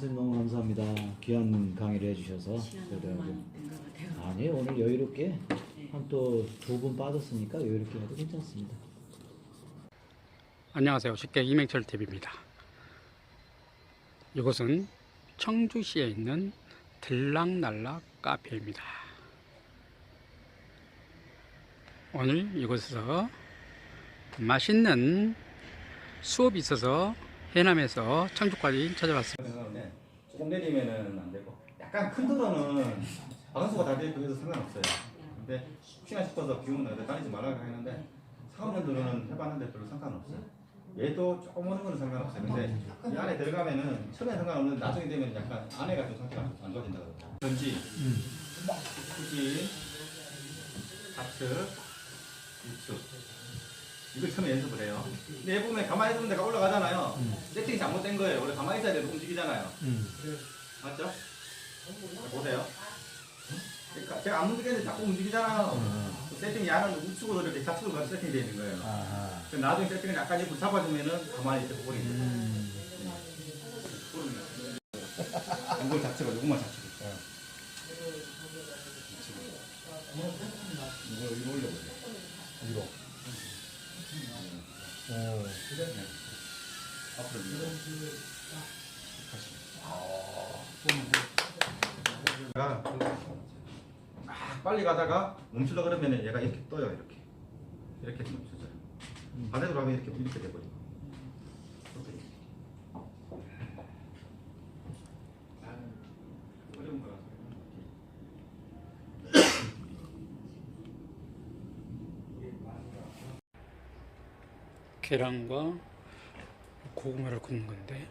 아, 선생님 너무 감사합니다. 귀한 강의를 해주셔서. 시간 너무 그래도 많이 된것 같아요. 아니 오늘 여유롭게 네. 한또 두 분 빠졌으니까 여유롭게 해도 괜찮습니다. 안녕하세요. 쉽게 이맹철 TV입니다. 이곳은 청주시에 있는 들락날락 카페입니다. 오늘 이곳에서 맛있는 수업이 있어서 해남에서 청주까지 찾아왔습니다. 조금 내리면은 안 되고 약간 큰 도로는 방수가 다 되고 그래서 상관없어요. 근데 혹시나 싶어서 비 날에 다니지 말라고 하는데 사오는 도로는 해봤는데 별로 상관없어요. 얘도 조금 오는 거는 상관없어요. 근데 이 안에 들어가면은 처음에 상관없는데 나중에 되면 약간 안에가 좀 상태가 안 좋아진다 그러더라고요. 전지, 후지, 하트, 우측 이걸 처음에 연습을 해요. 근데 얘 보면 가만히 있으면 내가 올라가잖아요. 세팅이 잘못된 거예요. 원래 가만히 있어야 되는데 움직이잖아요. 맞죠? 자, 보세요. 그러니까 제가 안 움직이는데 자꾸 움직이잖아요. 그 세팅이 야는 우측으로 이렇게 좌측으로 가서 세팅이 되어 있는 거예요. 그 나중에 세팅을 약간 옆으로 잡아주면은 가만히 있어 버리는 거예요. 이걸 자체가 요것만 자체가 앞으로 밀어. 가막 빨리 가다가 멈추려 그러면 얘가 이렇게 떠요 이렇게 이렇게 멈춰져요. 반대로 하면 이렇게 이렇게 돼버리고. 이렇게. 어려운 거라서. 계란과 고구마를 굽는 건데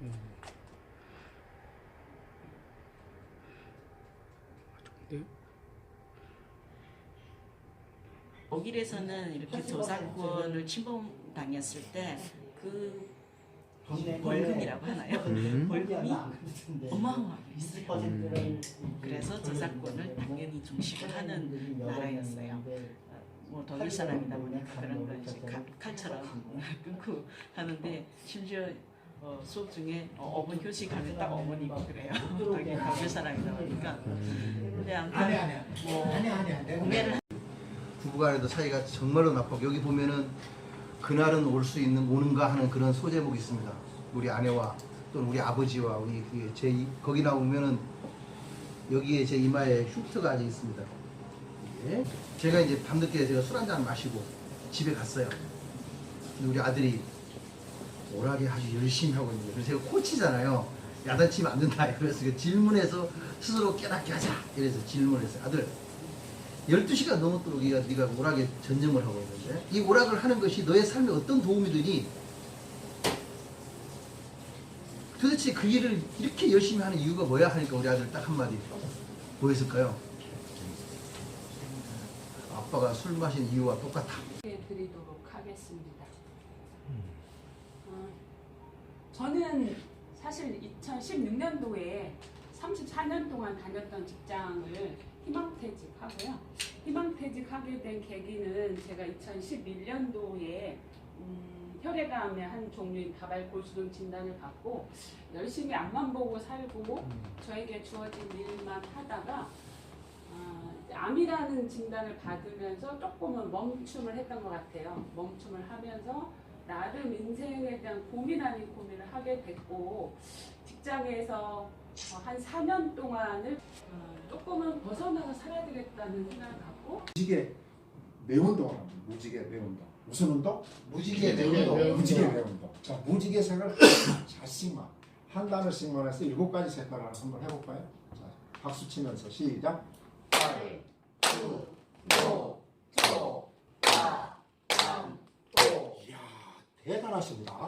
음. 독일에서는 이렇게 저작권을 침범당했을 때 그 벌금이라고 하나요? 벌금이 어마어마하게 있어요. 그래서 저작권을 당연히 중시를 하는 나라였어요. 뭐 독일 사람이다 보니까 그런 걸 이제 칼- 칼처럼 끊고 하는데 심지어 어, 수업 중에 어, 어머니 교식하면 딱 어머니고 그래요. 독일 독일 사람이다 보니까. 근데 아무튼 뭐 구매를 부부간에도 사이가 정말로 나쁘고 여기 보면은 그날은 올 수 있는 오는가 하는 그런 소제목이 있습니다. 우리 아내와 또는 우리 아버지와 우리 그제 이- 거기 나오면은 여기에 제 이마에 흉터가 아직 있습니다. 예. 제가 이제 밤늦게 제가 술 한 잔 마시고 집에 갔어요. 우리 아들이 오락에 아주 열심히 하고 있는데 그래서 제가 코치잖아요. 야단치면 안 된다. 그래서 그 질문해서 스스로 깨닫게 하자. 이래서 질문했어요. 아들 12시간 넘었도록 네가, 네가 오락에 전념을 하고 있는데 이 오락을 하는 것이 너의 삶에 어떤 도움이 되니 도대체 그 일을 이렇게 열심히 하는 이유가 뭐야 하니까 우리 아들 딱 한마디 뭐였을까요? 아빠가 술 마신 이유와 똑같아 드리도록 하겠습니다. 어, 저는 사실 2016년도에 34년 동안 다녔던 직장을 희망퇴직하고요. 희망퇴직하게 된 계기는 제가 2011년도에 음, 혈액암의 한 종류인 다발 골수증 진단을 받고 열심히 앞만 보고 살고 저에게 주어진 일만 하다가 아, 암이라는 진단을 받으면서 조금은 멈춤을 했던 것 같아요. 멈춤을 하면서 나름 인생에 대한 고민 아닌 고민을 하게 됐고 직장에서 어, 한 4년 동안을 어, 조금은 벗어나서 살아야 되겠다는 생각을 갖고 무지개 매운동을 합니다. 무지개 매운동. 무슨 운동? 무지개 매운동. 무지개 매운동. 자, 무지개 색을 자씩만 한 단어씩만 해서 일곱 가지 색깔을 한번 해볼까요? 자, 박수 치면서 시작. 네. 이야, 대단하십니다.